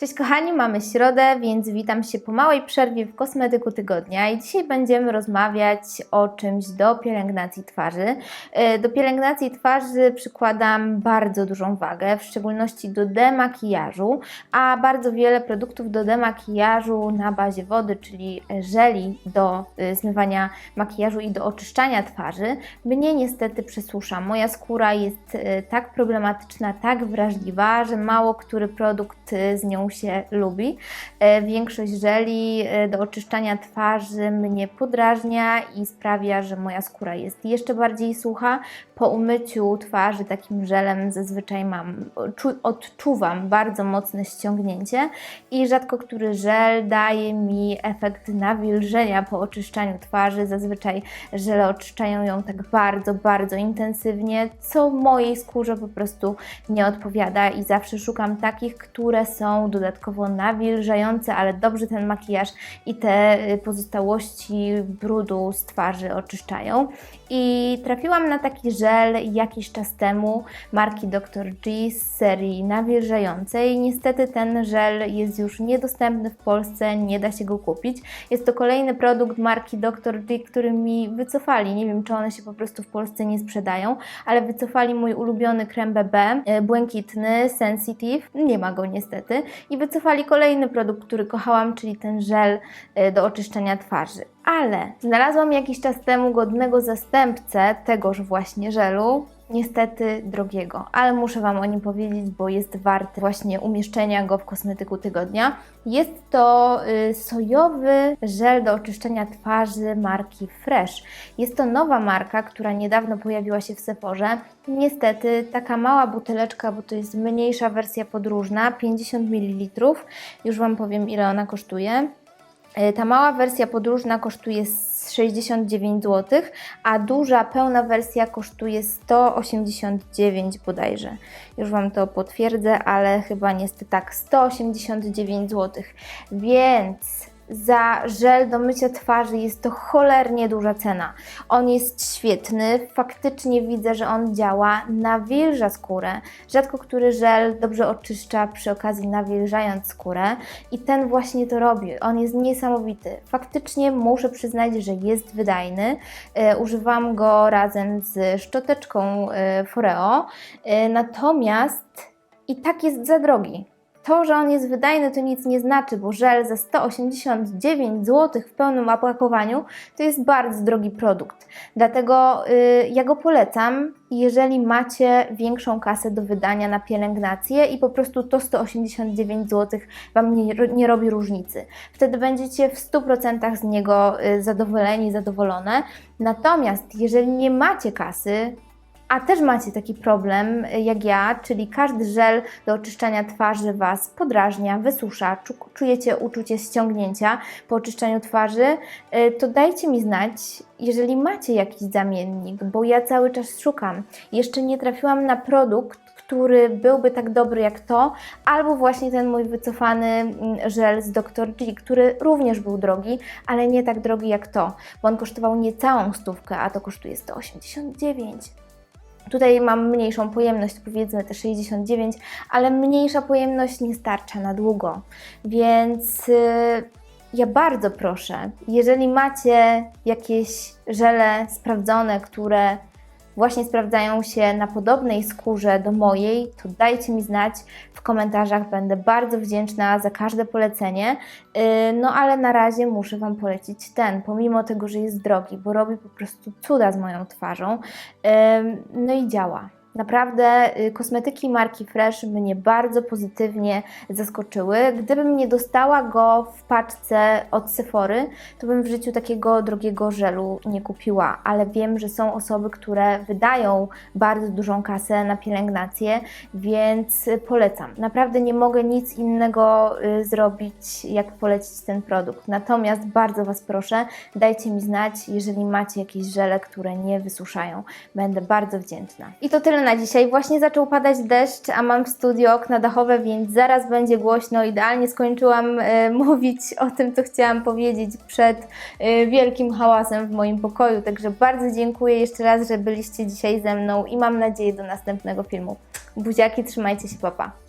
Cześć kochani, mamy środę, więc witam się po małej przerwie w kosmetyku tygodnia i dzisiaj będziemy rozmawiać o czymś do pielęgnacji twarzy. E, Do pielęgnacji twarzy przykładam bardzo dużą wagę, w szczególności do demakijażu, a bardzo wiele produktów do demakijażu na bazie wody, czyli żeli do e, zmywania makijażu i do oczyszczania twarzy, mnie niestety przesusza. Moja skóra jest e, tak problematyczna, tak wrażliwa, że mało który produkt z nią się lubi. E, Większość żeli e, do oczyszczania twarzy mnie podrażnia i sprawia, że moja skóra jest jeszcze bardziej sucha. Po umyciu twarzy takim żelem zazwyczaj mam, czu, odczuwam bardzo mocne ściągnięcie i rzadko który żel daje mi efekt nawilżenia po oczyszczaniu twarzy. Zazwyczaj żele oczyszczają ją tak bardzo, bardzo intensywnie, co mojej skórze po prostu nie odpowiada i zawsze szukam takich, które są dodatkowo nawilżające, ale dobrze ten makijaż i te y, pozostałości brudu z twarzy oczyszczają. I trafiłam na taki żel jakiś czas temu marki Dr. G z serii nawilżającej. Niestety ten żel jest już niedostępny w Polsce, nie da się go kupić. Jest to kolejny produkt marki Dr. G, który mi wycofali. Nie wiem, czy one się po prostu w Polsce nie sprzedają, ale wycofali mój ulubiony krem BB, e, błękitny, sensitive. Nie ma go niestety. I wycofali kolejny produkt, który kochałam, czyli ten żel e, do oczyszczania twarzy. Ale znalazłam jakiś czas temu godnego zastępcę tegoż właśnie żelu, niestety drogiego, ale muszę Wam o nim powiedzieć, bo jest wart właśnie umieszczenia go w kosmetyku tygodnia. Jest to y, sojowy żel do oczyszczenia twarzy marki Fresh. Jest to nowa marka, która niedawno pojawiła się w Sephorze. Niestety taka mała buteleczka, bo to jest mniejsza wersja podróżna, 50 ml. Już Wam powiem ile ona kosztuje. E, Ta mała wersja podróżna kosztuje 69 zł, a duża, pełna wersja kosztuje 189 bodajże. Już Wam to potwierdzę, ale chyba niestety tak, 189 zł. Więc za żel do mycia twarzy jest to cholernie duża cena. On jest świetny, faktycznie widzę, że on działa, nawilża skórę. Rzadko który żel dobrze oczyszcza przy okazji nawilżając skórę i ten właśnie to robi. On jest niesamowity. Faktycznie muszę przyznać, że jest wydajny. E, używam go razem z szczoteczką e, Foreo, e, natomiast i tak jest za drogi. To, że on jest wydajny, to nic nie znaczy, bo żel za 189 zł w pełnym opakowaniu to jest bardzo drogi produkt. Dlatego y, ja go polecam, jeżeli macie większą kasę do wydania na pielęgnację i po prostu to 189 zł Wam nie, nie robi różnicy. Wtedy będziecie w 100% z niego y, zadowoleni, zadowolone. Natomiast jeżeli nie macie kasy, a też macie taki problem y, jak ja, czyli każdy żel do oczyszczania twarzy Was podrażnia, wysusza, czu- czujecie uczucie ściągnięcia po oczyszczaniu twarzy, y, to dajcie mi znać, jeżeli macie jakiś zamiennik, bo ja cały czas szukam. Jeszcze nie trafiłam na produkt, który byłby tak dobry jak to, albo właśnie ten mój wycofany mm, żel z Dr. G, który również był drogi, ale nie tak drogi jak to, bo on kosztował niecałą stówkę, a to kosztuje 189. Tutaj mam mniejszą pojemność, powiedzmy te 69, ale mniejsza pojemność nie starcza na długo. Więc y, ja bardzo proszę, jeżeli macie jakieś żele sprawdzone, które właśnie sprawdzają się na podobnej skórze do mojej, to dajcie mi znać w komentarzach. Będę bardzo wdzięczna za każde polecenie. Yy, No ale na razie muszę Wam polecić ten, pomimo tego, że jest drogi, bo robi po prostu cuda z moją twarzą. Ym, No i działa. Naprawdę y, kosmetyki marki Fresh mnie bardzo pozytywnie zaskoczyły. Gdybym nie dostała go w paczce od Sephory, to bym w życiu takiego drogiego żelu nie kupiła, ale wiem, że są osoby, które wydają bardzo dużą kasę na pielęgnację, więc polecam. Naprawdę nie mogę nic innego y, zrobić, jak polecić ten produkt. Natomiast bardzo Was proszę, dajcie mi znać, jeżeli macie jakieś żele, które nie wysuszają. Będę bardzo wdzięczna. I to tyle na dzisiaj. Właśnie zaczął padać deszcz, a mam w studio okna dachowe, więc zaraz będzie głośno. Idealnie skończyłam e, mówić o tym, co chciałam powiedzieć przed e, wielkim hałasem w moim pokoju. Także bardzo dziękuję jeszcze raz, że byliście dzisiaj ze mną i mam nadzieję do następnego filmu. Buziaki, trzymajcie się, papa.